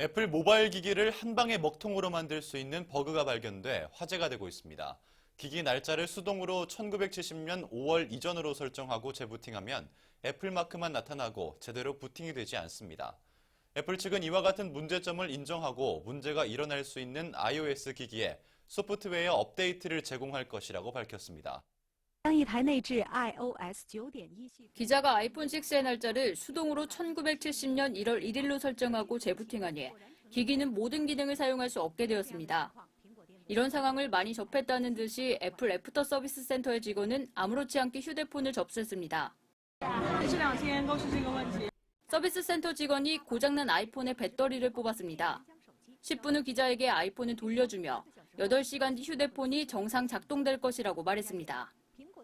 애플 모바일 기기를 한 방에 먹통으로 만들 수 있는 버그가 발견돼 화제가 되고 있습니다. 기기 날짜를 수동으로 1970년 5월 이전으로 설정하고 재부팅하면 애플 마크만 나타나고 제대로 부팅이 되지 않습니다. 애플 측은 이와 같은 문제점을 인정하고 문제가 일어날 수 있는 iOS 기기에 소프트웨어 업데이트를 제공할 것이라고 밝혔습니다. 기자가 아이폰 6의 날짜를 수동으로 1970년 1월 1일로 설정하고 재부팅하니 기기는 모든 기능을 사용할 수 없게 되었습니다. 이런 상황을 많이 접했다는 듯이 애플 애프터 서비스 센터의 직원은 아무렇지 않게 휴대폰을 접수했습니다. 서비스 센터 직원이 고장난 아이폰의 배터리를 뽑았습니다. 10분 후 기자에게 아이폰을 돌려주며 8시간 뒤 휴대폰이 정상 작동될 것이라고 말했습니다.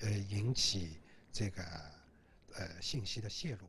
呃引起这个呃信息的泄露。